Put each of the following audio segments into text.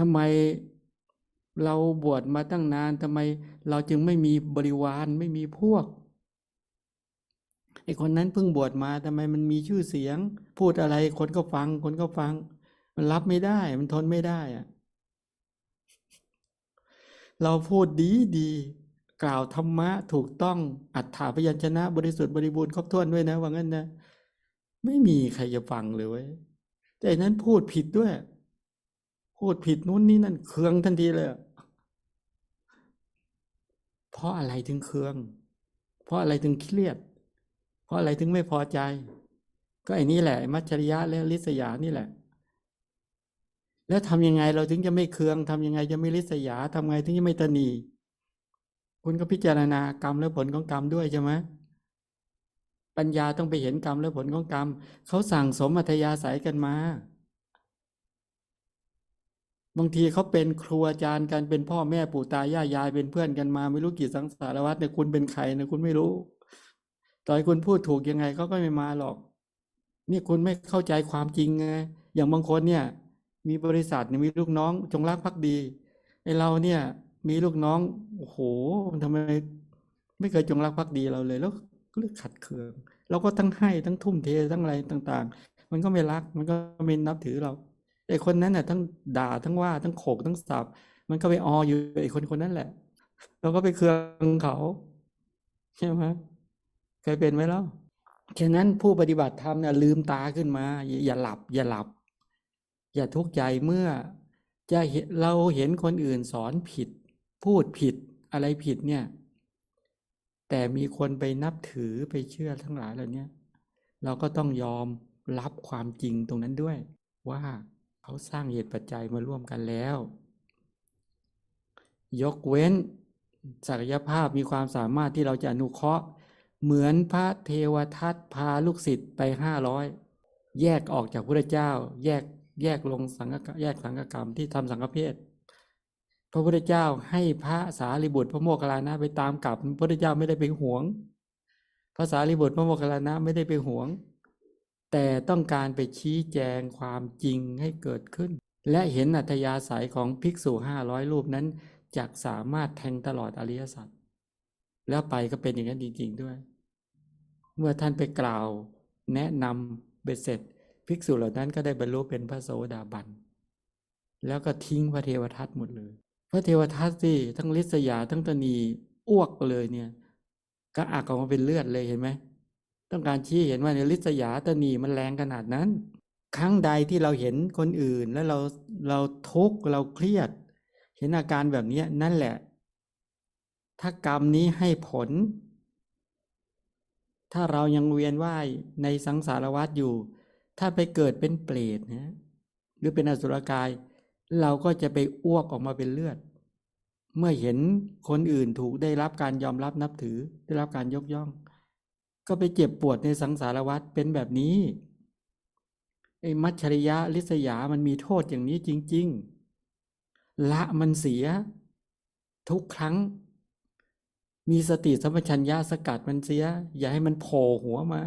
ทำไมเราบวชมาตั้งนานทำไมเราจึงไม่มีบริวารไม่มีพวกไอคนนั้นเพิ่งบวชมาทำไมมันมีชื่อเสียง พูดอะไรคนก็ฟัง คนก็ฟัง มันรับไม่ได้ มันทนไม่ได้อะเราพูดดีดี กล่าวธรรมะถูกต้องอัฏฐาพยัญชนะ บริสุทธิ์บริบูรณ์ครบถ้วนด้วยนะว่างั้นนะ ไม่มีใครจะฟังเลยแต่นั้นพูดผิดด้วย พูดผิดนู้นนี่นั่นเคืองทันทีเลย เพราะอะไรถึงเคือง เพราะอะไรถึงเครียด เพราะอะไรถึงไม่พอใจ ก็ไอ้นี่แหละ มัจฉริยะและลิษยานี่แหละ แล้วทำยังไงเราถึงจะไม่เคืองทำยังไงจะไม่ลิษยาทำไงถึงจะไม่ตนีคุณก็พิจารณากรรมและผลของกรรมด้วยใช่ไหมปัญญาต้องไปเห็นกรรมและผลของกรรมเขาสั่งสมอัธยาศัยกันมา บางทีเขาเป็นครูอาจารย์กันเป็นพ่อแม่ปู่ตายายยายเป็นเพื่อนกันมาไม่รู้กี่สังสารวัตรเนี่ยคุณเป็นใครเนะคุณไม่รู้ต่อยคุณพูดถูกยังไงเขาก็ไม่มาหรอก นี่คุณไม่เข้าใจความจริงไงอย่างบางคนเนี่ย มีบริษัทเนี่ยมีลูกน้อง จงรักภักดีไอเราเนี่ย มีลูกน้องโอ้โหทำไม ไม่เคยจงรักภักดีเราเลยแล้วเลือกขัดเคืองเราก็ทั้งให้ทั้งทุ่มเททั้งอะไรต่าง ๆ มันก็ไม่รักมันก็ไม่นับถือเรา ไอ้คนนั้นน่ะทั้งด่าทั้งว่าทั้งโขกทั้งสับมันก็ไปอออยู่ไอ้คนคนนั้นแหละเราก็ไปเคืองเขาใช่ไหมเคยเป็นไหมล่ะฉะนั้นผู้ปฏิบัติธรรมเนี่ยลืมตาขึ้นมา อย่าอย่าหลับ อย่าหลับ อย่าทุกข์ใจเมื่อจะเห็นเราเห็นคนอื่นสอนผิด พูดผิดอะไรผิดเนี่ย แต่มีคนไปนับถือไปเชื่อทั้งหลายเหล่านี้เราก็ต้องยอมรับความจริงตรงนั้นด้วยว่า เขาสร้างเหตุปัจจัยมาร่วมกันแล้ว ยกเว้นศักยภาพมีความสามารถที่เราจะอนุเคราะห์ เหมือนพระเทวทัตพาลูกศิษย์ไปห้าร้อยแยกออกจากพระเจ้า แยกแยกลงสังฆแยกสังฆกรรมที่ทำสังฆเพศพระพุทธเจ้าให้พระสารีบุตรพระโมคคัลลานะไปตามกลับพระพุทธเจ้าไม่ได้ไปหวง พระสารีบุตรพระโมคคัลลานะไม่ได้ไปหวง แต่ต้องการไปชี้แจงความจริงให้เกิดขึ้น และเห็นอัธยาศัยของภิกษุห้าร้อยรูปนั้นจักสามารถแทงตลอดอริยสัจแล้วไปก็เป็นอย่างนั้นจริง ๆด้วย เมื่อท่านไปกล่าว แนะนำเบ็ดเสร็จ ภิกษุเหล่านั้นก็ได้บรรลุเป็นพระโสดาบัน แล้วก็ทิ้งพระเทวทัตหมดเลย พระเทวทัตสิทั้งลิษยาทั้งตนีอ้วกเลยเนี่ย ก็อักออกมาเป็นเลือดเลยเห็นไหม ต้องการชี้เห็นว่าในลิษยาตนีมันแรงขนาดนั้น ครั้งใดที่เราเห็นคนอื่นแล้วเราเราทุกข์เราเครียด เห็นอาการแบบนี้นั่นแหละ ถ้ากรรมนี้ให้ผล ถ้าเรายังเวียนว่ายในสังสารวัฏอยู่ ถ้าไปเกิดเป็นเปรตนะหรือเป็นอสุรกาย เราก็จะไปอ้วกออกมาเป็นเลือด เมื่อเห็นคนอื่นถูกได้รับการยอมรับนับถือได้รับการยกย่อง ก็ไปเจ็บปวดในสังสารวัฏเป็นแบบนี้ไอ้มัจฉริยะลิษยามันมีโทษอย่างนี้จริง ๆ ละมันเสีย ทุกครั้ง มีสติสัมปชัญญะสกัดมันเสีย อย่าให้มันโผล่หัวมา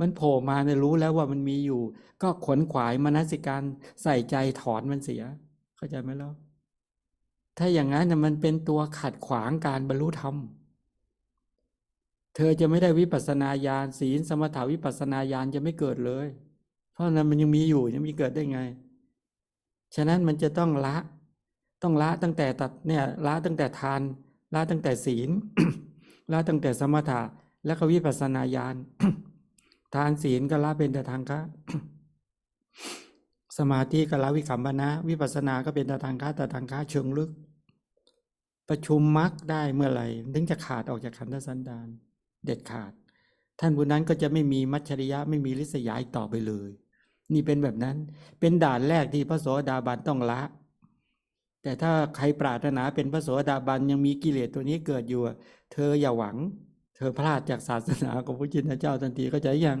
มันโผล่มาเนี่ยรู้แล้วว่ามันมีอยู่ ก็ขวนขวายมนสิการใส่ใจถอนมันเสีย เข้าใจไหมล่ะถ้าอย่างนั้นน่ะมันเป็นตัวขัดขวางการบรรลุธรรม ธอจะไม่ได้วิปัสสนาญาณศีลสมถาวิปัสสนาญาณจะไม่เกิดเลย เพราะนั้นมันยังมีอยู่ยังมีเกิดได้ไง ฉะนั้นมันจะต้องละ ต้องละตั้งแต่ตัดเนี่ยละตั้งแต่ทาน ละตั้งแต่ศีลละตั้งแต่สมถะแล้วก็วิปัสสนาญาณทานศีลก็ละเป็นแต่ทางคะสมาธิก็ละวิคัมปนะ วิปัสสนาก็เป็นแต่ทางคะแต่ทางคะเชิงลึก ประชุมมรรคได้เมื่อไหร่ถึงจะขาดออกจากขันธสันดาน เด็ดขาด ท่านผู้นั้นก็จะไม่มีมัจฉริยะไม่มีลิษยาอีกต่อไปเลย นี่เป็นแบบนั้น เป็นด่านแรกที่พระโสดาบันต้องละ แต่ถ้าใครปรารถนาเป็นพระโสดาบันยังมีกิเลสตัวนี้เกิดอยู่ เธออย่าหวัง เธอพลาดจากศาสนาของพระจินเจ้าทันทีก็จะยัง